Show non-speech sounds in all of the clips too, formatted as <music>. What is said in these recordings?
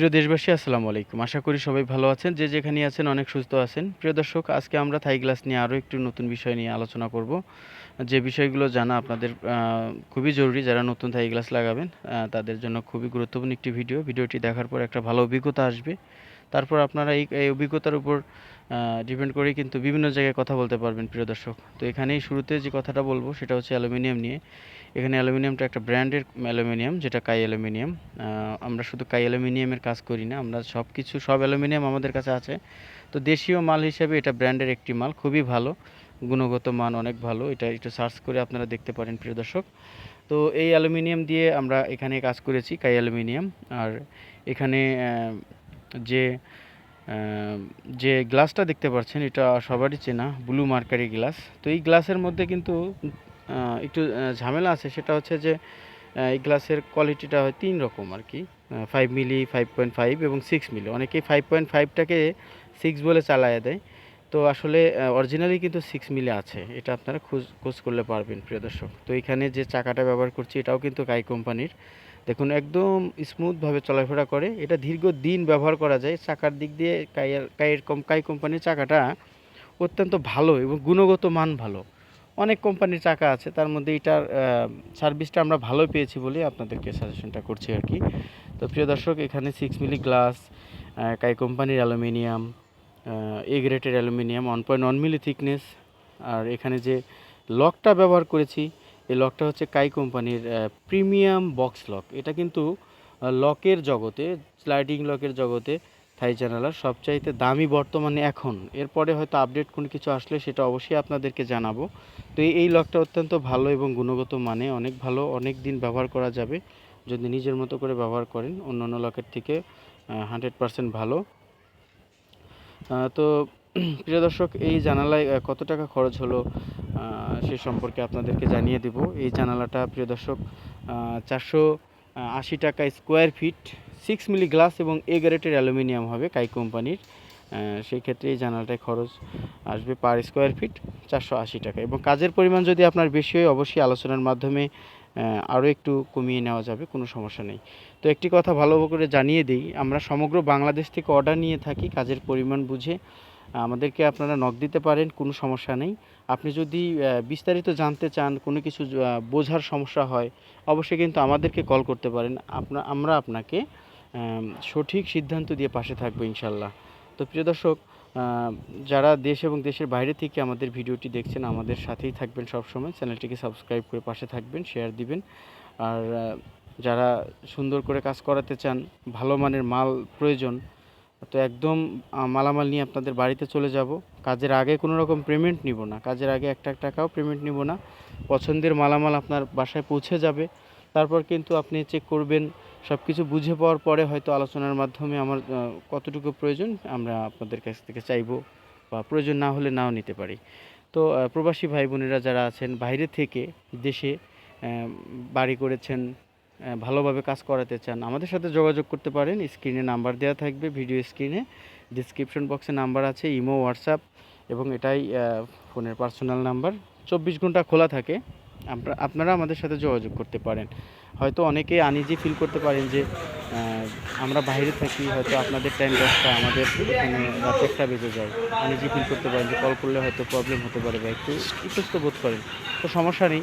প্রিয় দেশবাসী, আসসালামু আলাইকুম। আশা করি সবাই ভালো আছেন। যে যেখানে আছেন, অনেক সুস্থ আছেন। প্রিয় দর্শক, আজকে আমরা থাই গ্লাস নিয়ে আরও একটু নতুন বিষয় নিয়ে আলোচনা করব। যে বিষয়গুলো জানা আপনাদের খুবই জরুরি যারা নতুন থাই গ্লাস লাগাবেন তাদের জন্য খুবই গুরুত্বপূর্ণ একটি ভিডিও। ভিডিওটি দেখার পর একটা ভালো অভিজ্ঞতা আসবে। তারপর আপনারা এই এই অভিজ্ঞতার উপর ডিপেন্ড করে কিন্তু বিভিন্ন জায়গায় কথা বলতে পারবেন, প্রিয় দর্শক। তো এখানেই শুরুতে যে কথাটা বলব সেটা হচ্ছে অ্যালুমিনিয়াম নিয়ে। এখানে অ্যালুমিনিয়ামটা একটা ব্র্যান্ডের অ্যালুমিনিয়াম, যেটা কাই অ্যালুমিনিয়াম। আমরা শুধু কাই অ্যালুমিনিয়ামের কাজ করি না, আমরা সব কিছু, সব অ্যালুমিনিয়াম আমাদের কাছে আছে। তো দেশীয় মাল হিসেবে এটা ব্র্যান্ডের একটি মাল, খুবই ভালো, গুণগত মান অনেক ভালো, এটা একটু সার্চ করে আপনারা দেখতে পারেন, প্রিয় দর্শক। তো এই অ্যালুমিনিয়াম দিয়ে আমরা এখানে কাজ করেছি, কাই অ্যালুমিনিয়াম। আর এখানে যে যে গ্লাসটা দেখতে পাচ্ছেন, এটা সবারই চেনা, ব্লু মার্কারি গ্লাস। তো এই গ্লাসের মধ্যে কিন্তু একটু ঝামেলা আছে, সেটা হচ্ছে যে এই গ্লাসের কোয়ালিটিটা হয় তিন রকম আর কি। Five milli five point five এবং সিক্স মিলি অনেকেই ফাইভ পয়েন্ট ফাইভটাকে সিক্স বলে চালায় দেয়। তো আসলে অরিজিনালি কিন্তু সিক্স মিলি আছে। এটা আপনারা খোঁজ খোঁজ করলে পারবেন, প্রিয় দর্শক। তো এখানে যে চাকাটা ব্যবহার করছি, এটাও কিন্তু গাই কোম্পানির। দেখুন, একদম স্মুথভাবে চলাফেরা করে। এটা দীর্ঘদিন ব্যবহার করা যায়। চাকার দিক দিয়ে কাইয়ের কাইয়ের কম, কাই কোম্পানির চাকাটা অত্যন্ত ভালো এবং গুণগত মান ভালো। অনেক কোম্পানির চাকা আছে, তার মধ্যে এটার সার্ভিসটা আমরা ভালো পেয়েছি বলে আপনাদেরকে সাজেশনটা করছি আর কি। তো প্রিয় দর্শক, এখানে সিক্স মিলি গ্লাস কাই কোম্পানির aluminium A greater aluminium one point one milli thickness আর এখানে যে লকটা ব্যবহার করেছি এই লকটা হচ্ছে কাই কোম্পানির প্রিমিয়াম বক্স লক এটা কিন্তু লকের জগতে স্লাইডিং লকের জগতে থাই জানালার সবচাইতে দামি বর্তমানে এখন। এরপরে হয়তো আপডেট কোনো কিছু আসলে সেটা অবশ্যই আপনাদেরকে জানাব। তো এই- লকটা অত্যন্ত ভালো এবং গুণগত মানে অনেক ভালো, অনেক দিন ব্যবহার করা যাবে। যদি নিজের মতো করে ব্যবহার করেন অন্য অন্য লকের থেকে হান্ড্রেড পারসেন্ট ভালো। তো <clears throat> প্রিয় দর্শক, এই জানালায় কত টাকা খরচ হলো সে সম্পর্কে আপনাদেরকে জানিয়ে দেব। এই জানালাটা, প্রিয় দর্শক চারশো আশি টাকা square feet six milli glass এবং এ অ্যালুমিনিয়াম হবে কাই কোম্পানির। সেই ক্ষেত্রে এই জানালাটায় খরচ আসবে পার স্কোয়ার ফিট চারশো আশি টাকা। এবং কাজের পরিমাণ যদি আপনার বেশি হয়, অবশ্যই আলোচনার মাধ্যমে আরও একটু কমিয়ে নেওয়া যাবে, কোনো সমস্যা নেই। তো একটি কথা ভালো করে জানিয়ে দিই, আমরা সমগ্র বাংলাদেশ থেকে অর্ডার নিয়ে থাকি, কাজের পরিমাণ বুঝে। আমাদেরকে আপনারা নক দিতে পারেন, কোনো সমস্যা নেই। আপনি যদি বিস্তারিত জানতে চান, কোনো কিছু বোঝার সমস্যা হয়, অবশ্যই কিন্তু আমাদেরকে কল করতে পারেন। আপনা, আমরা আপনাকে সঠিক সিদ্ধান্ত দিয়ে পাশে থাকব ইনশাল্লাহ। তো প্রিয় দর্শক যারা দেশ এবং দেশের বাইরে থেকে আমাদের ভিডিওটি দেখছেন, আমাদের সাথেই থাকবেন সবসময়। চ্যানেলটিকে সাবস্ক্রাইব করে পাশে থাকবেন শেয়ার দিবেন। আর যারা সুন্দর করে কাজ করাতে চান, ভালো মানের মাল প্রয়োজন তো একদম মালামাল নিয়ে আপনাদের বাড়িতে চলে যাব। কাজের আগে কোনো রকম পেমেন্ট নিব না। কাজের আগে একটা টাকাও পেমেন্ট নিব না। পছন্দের মালামাল আপনার বাসায় পৌঁছে যাবে। তারপর কিন্তু আপনি চেক করবেন। সব কিছু বুঝে পাওয়ার পরে হয়তো আলোচনার মাধ্যমে আমার কতটুকু প্রয়োজন আমরা আপনাদের কাছ থেকে চাইব বা প্রয়োজন না হলে নাও নিতে পারি। তো প্রবাসী ভাই বোনেরা যারা আছেন, বাইরে থেকে দেশে বাড়ি করেছেন ভালোভাবে কাজ করাতে চান, আমাদের সাথে যোগাযোগ করতে পারেন। স্ক্রিনে নাম্বার দেওয়া থাকবে, ভিডিও স্ক্রিনে। ডিসক্রিপশন বক্সে নাম্বার আছে, ইমো, হোয়াটসঅ্যাপ এবং এটাই ফোনের পার্সোনাল নাম্বার। চব্বিশ ঘণ্টা খোলা থাকে আপনারা আমাদের সাথে যোগাযোগ করতে পারেন। হয়তো অনেকে আনইজি ফিল করতে পারেন যে আমরা বাইরে থাকি, হয়তো আপনাদের টাইম দশটা, আমাদের এখানে রাত একটা বেজে যায়। আনইজি ফিল করতে পারেন যে কল করলে হয়তো প্রবলেম হতে পারে বা একটু ইতস্ত বোধ করেন। তো সমস্যা নেই।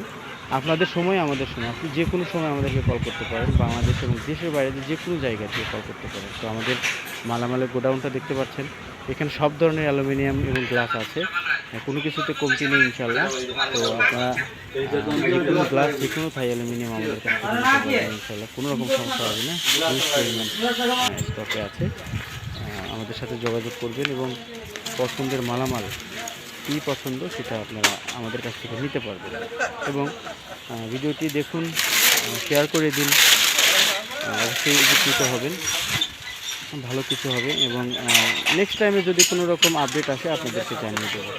আপনাদের সময় আমাদের সময়। আপনি যে কোনো সময় আমাদেরকে কল করতে পারেন, বাংলাদেশ এবং দেশের বাইরে যে কোনো জায়গা থেকে কল করতে পারেন। তো আমাদের মালামালের গোডাউনটা দেখতে পাচ্ছেন। এখানে সব ধরনের অ্যালুমিনিয়াম এবং গ্লাস আছে। কোনো কিছুতে কমতি নেই ইনশাল্লাহ তো আপনারা যে কোনো গ্লাস, যে কোনো থাই অ্যালুমিনিয়াম আমাদের কাছ ইনশাল্লাহ কোনো রকম সমস্যা হবে না। স্টকে আছে। আমাদের সাথে যোগাযোগ করবেন এবং পছন্দের মালামাল কী পছন্দ সেটা আপনারা আমাদের কাছ থেকে নিতে পারবেন। এবং ভিডিওটি দেখুন শেয়ার করে দিন। অবশ্যই উপকৃত হবেন। ভালো কিছু হবে এবং নেক্সট টাইমে যদি কোনো রকম আপডেট আসে, আপনাদেরকে জানিয়ে দেবো।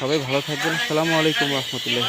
সবাই ভালো থাকবেন। আসসালামু আলাইকুম রহমতুল্লাহ